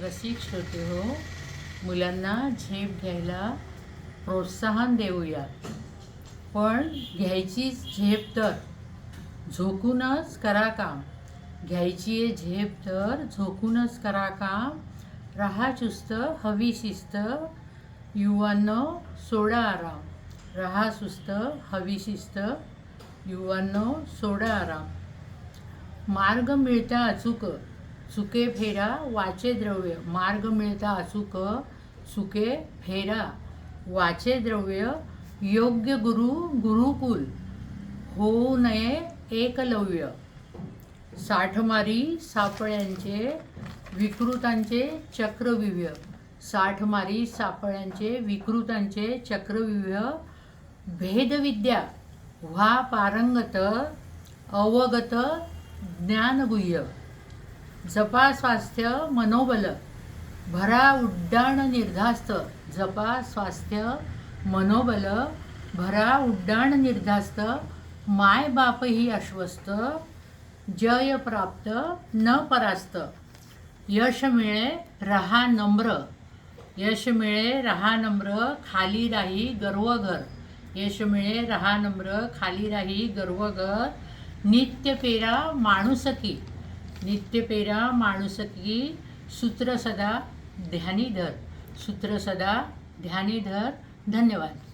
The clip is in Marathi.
रसिक श्रोते हो मुलांना झेप घ्यायला प्रोत्साहन देऊया. पण घ्यायचीच झेप तर झोकूनच करा काम. घ्यायची आहे झेप तर झोकूनच करा काम. राहा चुस्त हवी शिस्त युवांनो सोडा आराम. राहा सुस्त हवी शिस्त युवांनो सोडा आराम. मार्ग मिळता अचूक. चुके फेरा वाचे द्रव्य. मार्ग मिळता अचूक सुके फेरा. वाचे द्रव्य योग्य गुरु गुरुकुल. होऊ नये एकलव्य. साठमारी सापळ्यांचे विकृतांचे चक्रव्यूह. साठमारी सापळ्यांचे विकृतांचे चक्रव्यूह. भेदविद्या व्हा पारंगत अवगत ज्ञानगुह्य. जपा स्वास्थ्य मनोबल. भरा उड्डाण निर्धास्त. जपा स्वास्थ्य मनोबल. भरा उड्डाण निर्धास्त. माय बापही आश्वस्त. जय प्राप्त न परास्त. यश मिळे रहा नम्र. यश मिळे रहा नम्र खाली राही गर्वघर यश मिळे रहा नम्र खाली राही गर्वघर नित्य पेरा माणुसकी नित्य पेरा माणुसकी सूत्र सदा ध्यानी धर. सूत्र सदा ध्यानी धर. धन्यवाद.